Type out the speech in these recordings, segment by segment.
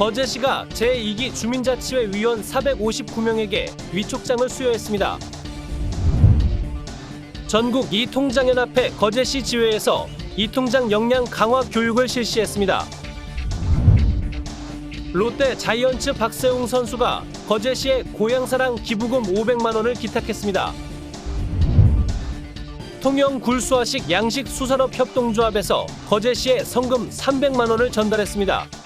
거제시가 제2기 주민자치회 위원 459명에게 위촉장을 수여했습니다. 전국 이통장연합회 거제시 지회에서 이통장 역량 강화 교육을 실시했습니다. 롯데 자이언츠 박세웅 선수가 거제시에 고향사랑 기부금 500만 원을 기탁했습니다. 통영 굴수화식 양식 수산업 협동조합에서 거제시에 성금 300만 원을 전달했습니다.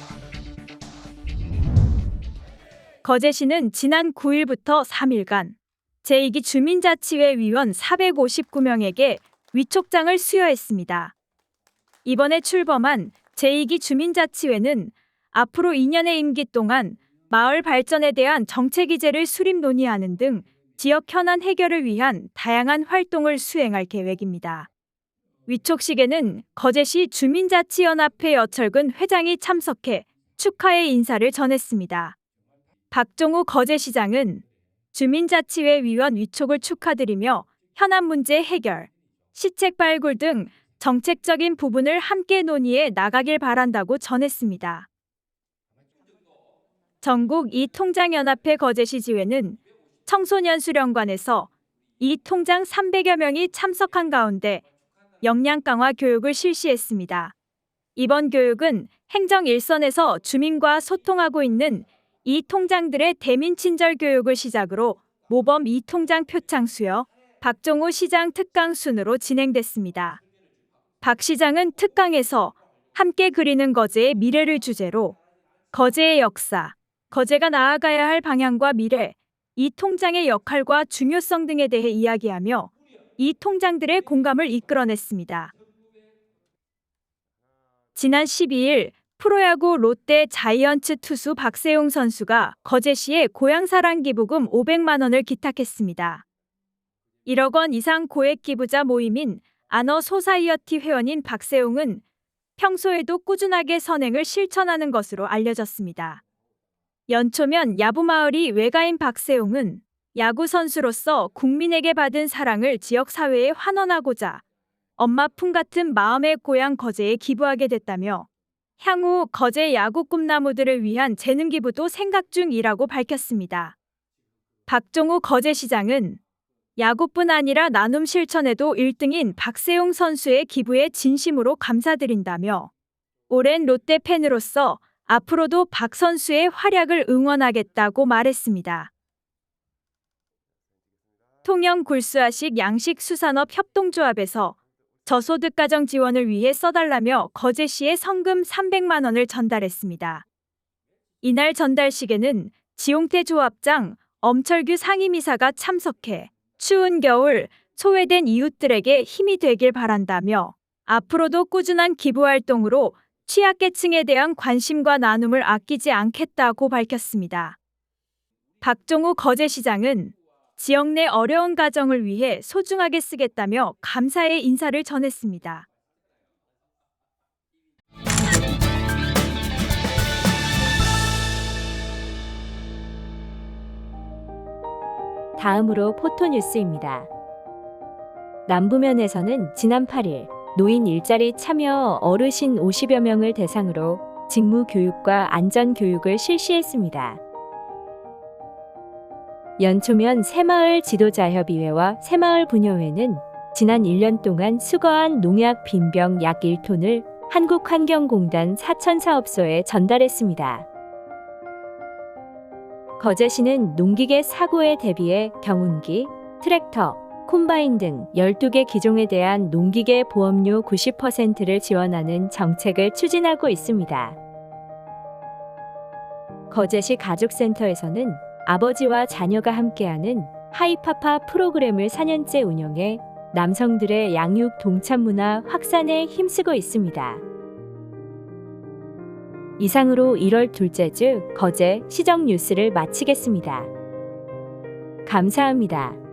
거제시는 지난 9일부터 3일간 제2기 주민자치회 위원 459명에게 위촉장을 수여했습니다. 이번에 출범한 제2기 주민자치회는 앞으로 2년의 임기 동안 마을 발전에 대한 정책 기제를 수립 논의하는 등 지역 현안 해결을 위한 다양한 활동을 수행할 계획입니다. 위촉식에는 거제시 주민자치연합회 여철근 회장이 참석해 축하의 인사를 전했습니다. 박종우 거제시장은 주민자치회 위원 위촉을 축하드리며 현안 문제 해결, 시책 발굴 등 정책적인 부분을 함께 논의해 나가길 바란다고 전했습니다. 전국 이통장연합회 거제시 지회는 청소년 수련관에서 이 통장 300여 명이 참석한 가운데 역량 강화 교육을 실시했습니다. 이번 교육은 행정 일선에서 주민과 소통하고 있는 이 통장들의 대민 친절 교육을 시작으로 모범 이 통장 표창 수여, 박종호 시장 특강 순으로 진행됐습니다. 박 시장은 특강에서 함께 그리는 거제의 미래를 주제로 거제의 역사, 거제가 나아가야 할 방향과 미래, 이 통장의 역할과 중요성 등에 대해 이야기하며 이 통장들의 공감을 이끌어냈습니다. 지난 12일 프로야구 롯데 자이언츠 투수 박세용 선수가 거제시에 고향사랑 기부금 500만 원을 기탁했습니다. 1억 원 이상 고액 기부자 모임인 아너 소사이어티 회원인 박세용은 평소에도 꾸준하게 선행을 실천하는 것으로 알려졌습니다. 연초면 야부마을이 외가인 박세용은 야구 선수로서 국민에게 받은 사랑을 지역 사회에 환원하고자 엄마 품 같은 마음의 고향 거제에 기부하게 됐다며 향후 거제 야구 꿈나무들을 위한 재능 기부도 생각 중이라고 밝혔습니다. 박종우 거제시장은 야구뿐 아니라 나눔 실천에도 1등인 박세용 선수의 기부에 진심으로 감사드린다며 오랜 롯데 팬으로서 앞으로도 박 선수의 활약을 응원하겠다고 말했습니다. 통영 굴수아식 양식 수산업 협동조합에서 저소득 가정 지원을 위해 써달라며 거제 시에 성금 300만 원을 전달했습니다. 이날 전달식에는 지용태 조합장 엄철규 상임이사가 참석해 추운 겨울 소외된 이웃들에게 힘이 되길 바란다며 앞으로도 꾸준한 기부 활동으로 취약계층에 대한 관심과 나눔을 아끼지 않겠다고 밝혔습니다. 박종우 거제시장은 지역 내 어려운 가정을 위해 소중하게 쓰겠다며 감사의 인사를 전했습니다. 다음으로 포토뉴스입니다. 남부면에서는 지난 8일 노인 일자리 참여 어르신 50여 명을 대상으로 직무 교육과 안전 교육을 실시했습니다. 연초면 새마을 지도자협의회와 새마을 분여회는 지난 1년 동안 수거한 농약 빈병 약 1톤을 한국환경공단 사천사업소에 전달했습니다. 거제시는 농기계 사고에 대비해 경운기, 트랙터, 콤바인 등 12개 기종에 대한 농기계 보험료 90%를 지원하는 정책을 추진하고 있습니다. 거제시 가족센터에서는 아버지와 자녀가 함께하는 하이파파 프로그램을 4년째 운영해 남성들의 양육 동참 문화 확산에 힘쓰고 있습니다. 이상으로 1월 둘째 주 거제 시정 뉴스를 마치겠습니다. 감사합니다.